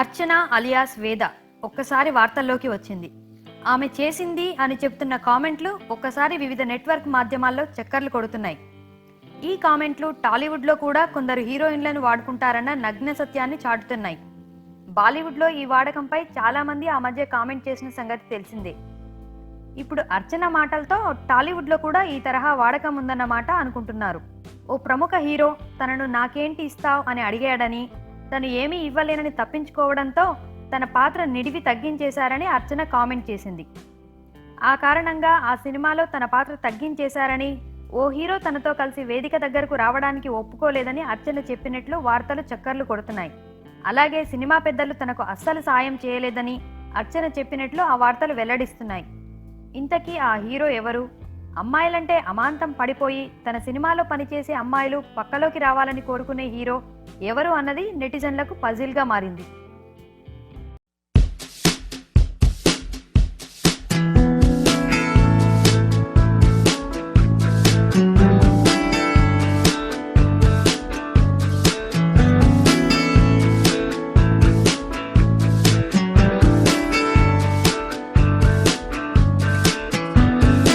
అర్చన alias వేద ఒక్కసారి వార్తల్లోకి వచ్చింది. ఆమె చేసింది అని చెప్తున్న కామెంట్లు ఒక్కసారి వివిధ నెట్వర్క్ మాధ్యమాల్లో చక్కర్లు కొడుతున్నాయి. ఈ కామెంట్లు టాలీవుడ్లో కూడా కొందరు హీరోయిన్లను వాడుకుంటారన్న నగ్న సత్యాన్ని చాటుతున్నాయి. బాలీవుడ్లో ఈ వాడకంపై చాలామంది ఆ మధ్య కామెంట్ చేసిన సంగతి తెలిసిందే. ఇప్పుడు అర్చన మాటలతో టాలీవుడ్లో కూడా ఈ తరహా వాడకం ఉందన్నమాట అనుకుంటున్నారు. ఓ ప్రముఖ హీరో తనను నాకేంటి ఇస్తావ్ అని అడిగాడని తను ఏమీ ఇవ్వలేనని తప్పించుకోవడంతో తన పాత్ర నిడివి తగ్గించేశారని అర్చన కామెంట్ చేసింది. ఆ కారణంగా ఆ సినిమాలో తన పాత్ర తగ్గించేశారని ఓ హీరో తనతో కలిసి వేదిక దగ్గరకు రావడానికి ఒప్పుకోలేదని అర్చన చెప్పినట్లు వార్తలు చక్కర్లు కొడుతున్నాయి. అలాగే సినిమా పెద్దలు తనకు అస్సలు సాయం చేయలేదని అర్చన చెప్పినట్లు ఆ వార్తలు వెల్లడిస్తున్నాయి. ఇంతకీ ఆ హీరో ఎవరు? అమ్మాయిలంటే అమాంతం పడిపోయి తన సినిమాలో పనిచేసే అమ్మాయిలు పక్కలోకి రావాలని కోరుకునే హీరో ఎవరు అన్నది నెటిజన్లకు పజిల్గా మారింది.